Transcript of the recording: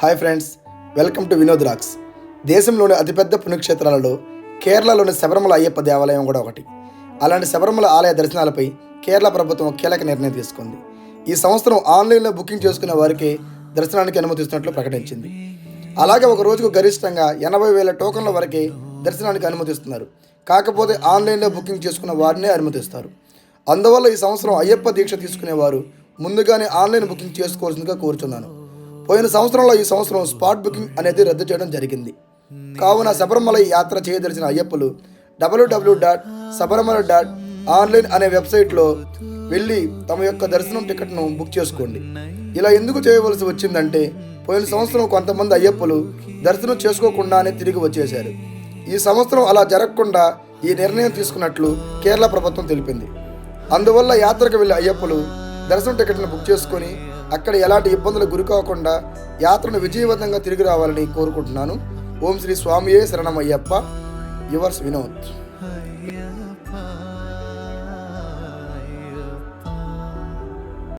Hi friends welcome to Vinod rocks. దేశంలోని అతిపెద్ద పుణ్యక్షేత్రాలలో కేరళలోని శబరిమల అయ్యప్ప దేవాలయం కూడా ఒకటి. అలాంటి శబరిమల ఆలయ దర్శనాలపై కేరళ ప్రభుత్వం కీలక నిర్ణయం తీసుకుంది. ఈ సంవత్సరం ఆన్లైన్లో బుకింగ్ చేసుకునే వారికి దర్శనానికి అనుమతిస్తున్నట్లు ప్రకటించింది. అలాగే ఒక రోజుకు గరిష్టంగా ఎనభై వేల టోకన్ల వరకే దర్శనానికి అనుమతిస్తున్నారు. కాకపోతే ఆన్లైన్లో బుకింగ్ చేసుకున్న వారినే అనుమతిస్తారు. అందువల్ల ఈ సంవత్సరం అయ్యప్ప దీక్ష తీసుకునేవారు ముందుగానే ఆన్లైన్ బుకింగ్ చేసుకోవాల్సిందిగా కోరుచున్నాను. పోయిన సంవత్సరంలో ఈ సంవత్సరం స్పాట్ బుకింగ్ అనేది రద్దు చేయడం జరిగింది. కావున శబరిమల యాత్ర చేయదలిచిన అయ్యప్పలు WWW dot Sabarimala dot online అనే వెబ్సైట్లో వెళ్ళి తమ యొక్క దర్శనం టికెట్ను బుక్ చేసుకోండి. ఇలా ఎందుకు చేయవలసి వచ్చిందంటే పోయిన సంవత్సరం కొంతమంది అయ్యప్పలు దర్శనం చేసుకోకుండానే తిరిగి వచ్చేశారు. ఈ సంవత్సరం అలా జరగకుండా ఈ నిర్ణయం తీసుకున్నట్లు కేరళ ప్రభుత్వం తెలిపింది. అందువల్ల యాత్రకు వెళ్ళే అయ్యప్పలు దర్శనం టికెట్ను బుక్ చేసుకొని అక్కడ ఎలాంటి ఇబ్బందులు గురి కాకుండా యాత్రను విజయవంతంగా తిరిగి రావాలని కోరుకుంటున్నాను. ఓం శ్రీ స్వామియే శరణమయ్యప్ప. యువర్స్ వినోద్.